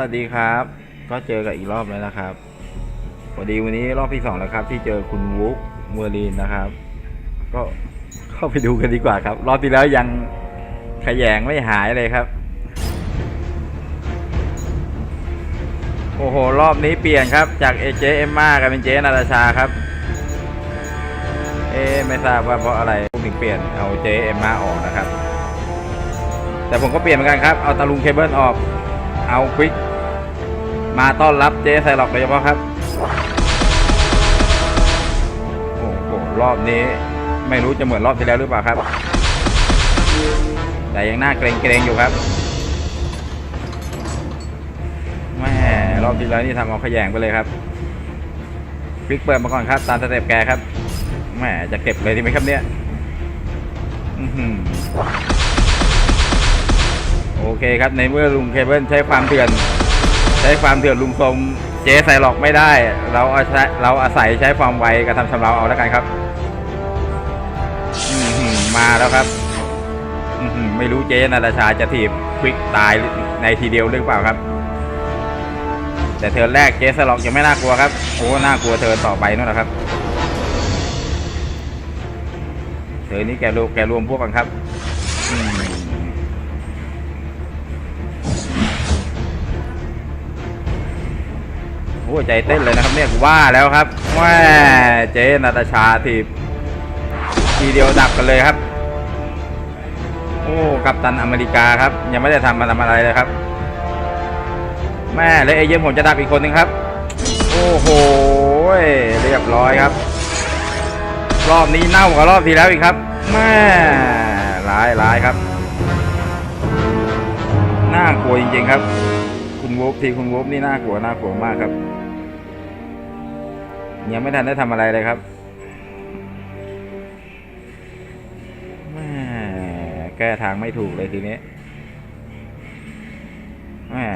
สวัสดีครับ ก็เจอกันอีกรอบแล้วนะครับพอดีวันนี้รอบที่สองแล้วครับ ที่เจอคุณวุ๊กเมอร์ลีนนะครับ ก็เข้าไปดูกันดีกว่าครับ รอบที่แล้วยังขยงไม่หายเลยครับ โอ้โห รอบนี้เปลี่ยนครับ จากเอเจเอ็มมากลายเป็นเจนาตาชาครับ เอ๊ไม่ทราบว่าเพราะอะไรถึงเปลี่ยนเอาเจเอ็มมาออกนะครับ แต่ผมก็เปลี่ยนเหมือนกันครับ เอาตาลุงเคเบิลออก เอาควิก มาต้อนรับเจไซล็อกโดยเฉพาะครับ โอ้โห รอบนี้ ไม่รู้จะเหมือนรอบที่แล้วหรือเปล่าครับ แต่ยังหน่าเกรงเกรงๆอยู่ครับแม่รอบที่แล้วนี่ทำเอาขยงไปเลยครับควิกเปิดมาก่อนครับ ตามสเต็ปแกครับแหมจะเก็บเลยดีไหมครับเนี่ยอือหือโอเคครับในเมื่อลุงเคเบิลใช้ความเถื่อน ใช้ความเถื่อนลุมโทรมเจ๊ใส่หลอกไม่ได้ เราอาศัยเราอาศัยใช้ความไวกระทำชำเราเอาแล้วกันครับอือหือมาแล้วครับอือหือไม่รู้เจ๊นาตาชาจะถีบควิกตายในทีเดียวหรือเปล่าครับ แต่เธอแรกเจ๊สลอกยังไม่น่ากลัวครับโอ้น่ากลัวเธอต่อไปนู่นนะครับเธอนี่แกรวมแกรวมพวกกันครับ อืมโอ้ใจเต้นเลยนะครับเนี่ยว่าแล้วครับแม่เจนาตาชาทีทีเดียวดับกันเลยครับ โอ้กัปตันอเมริกาครับ ยังไม่ได้ทำมาทำอะไรเลยครับ แม่และเอเย่นผมจะดับอีกคนหนึ่งครับ โอ้โหเรียบร้อยครับ รอบนี้เน่ากว่ารอบที่แล้วอีกครับแม่ร้ายร้ายครับน่ากลัวจริงๆครับ คุณวบทีคุณวบนี่น่ากลัวน่ากลัวมากครับ ยังไม่ทันได้ทำอะไรเลยครับแม่แก้ทางไม่ถูกเลยทีนี้แม่